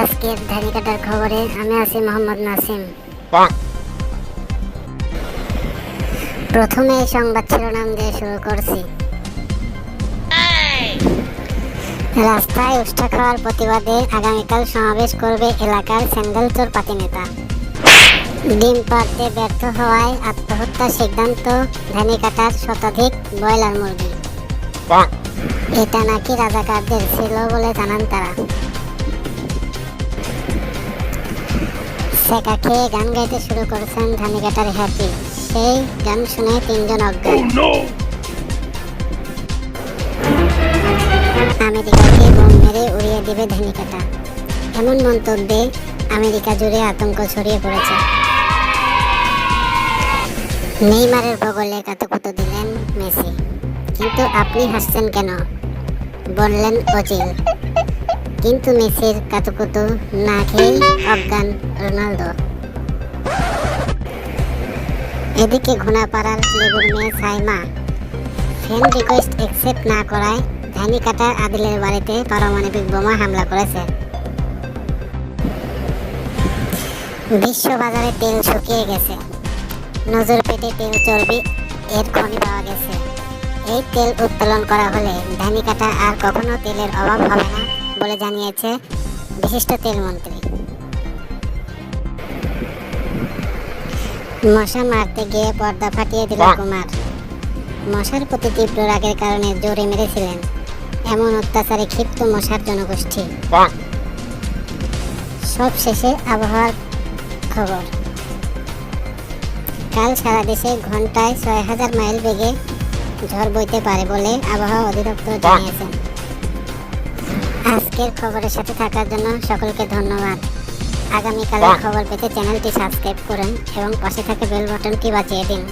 আজকের ধানি কাটার খবরে আমি আছি মোহাম্মদ নাসিম। প্রথমে এই সংবাদ শিরোনাম দিয়ে শুরু করছি। রাস্তায় উষ্ঠা খাওয়ার প্রতিবাদে আগামীকাল সমাবেশ করবে এলাকার স্যান্ডেলচোর পাতি নেতা। ডিম পাড়তে ব্যর্থ হওয়ায় আত্মহত্যার সিদ্ধান্ত ধানি কাটার শতাধিক ব্রয়লার মুরগি। এটা নাকি রাজাকারদের ছিল বলে জানান তারা। সেকা খেয়ে গান গাইতে শুরু করেছেন ধানিকাটার হ্যাপি। সেই গান শুনে তিনজন অজ্ঞান আমেরিকাকে বোম মেরে উড়িয়ে দেবে ধানিকাটা। এমন মন্তব্যে আমেরিকা জুড়ে আতঙ্ক ছড়িয়ে পড়েছে। নেইমারের বগলে কাতুকুতু দিলেন মেসি। কিন্তু আপনি হাসছেন কেন? বললেন অচিল। কিন্তু মেসির কাতুকুতু না খেয়েই অজ্ঞান রোনালদো। এদিকে ঘোড়াপাড়ার লেবুর মেয়ে সাইমা ফ্রেন্ড রিকোয়েস্ট অ্যাকসেপ্ট না করায় ধানি কাটার আদিলের বাড়িতে পারমাণবিক বোমা হামলা করেছে। বিশ্ববাজারে তেল শুকিয়ে গেছে। নজর পেটে তেল চর্বি এর খনি পাওয়া গেছে। এই তেল উত্তোলন করা হলে ধানি কাটা আর কখনো তেলের অভাব হবে না। বলে জানিয়েছে বিশিষ্ট তেলমন্ত্রী মশা মারতে গিয়ে পর্দা ফাটিয়ে দিল কুমার। মশার প্রতি তীব্র রাগের কারণে জোরে মেরেছিলেন। এমন অত্যাচারে ক্ষিপ্ত মশার জনগোষ্ঠী। সব শেষে আবহাওয়ার খবর। কাল সারা দেশে ঘন্টায় ছয় হাজার মাইল বেগে ঝড় বইতে পারে বলে আবহাওয়া অধিদপ্তর জানিয়েছেন আজকের খবরের সাথে থাকার জন্য সকলকে ধন্যবাদ। আগামীকালের খবর পেতে চ্যানেলটি সাবস্ক্রাইব করুন এবং পাশে থাকা বেল বাটনটি বাজিয়ে দিন।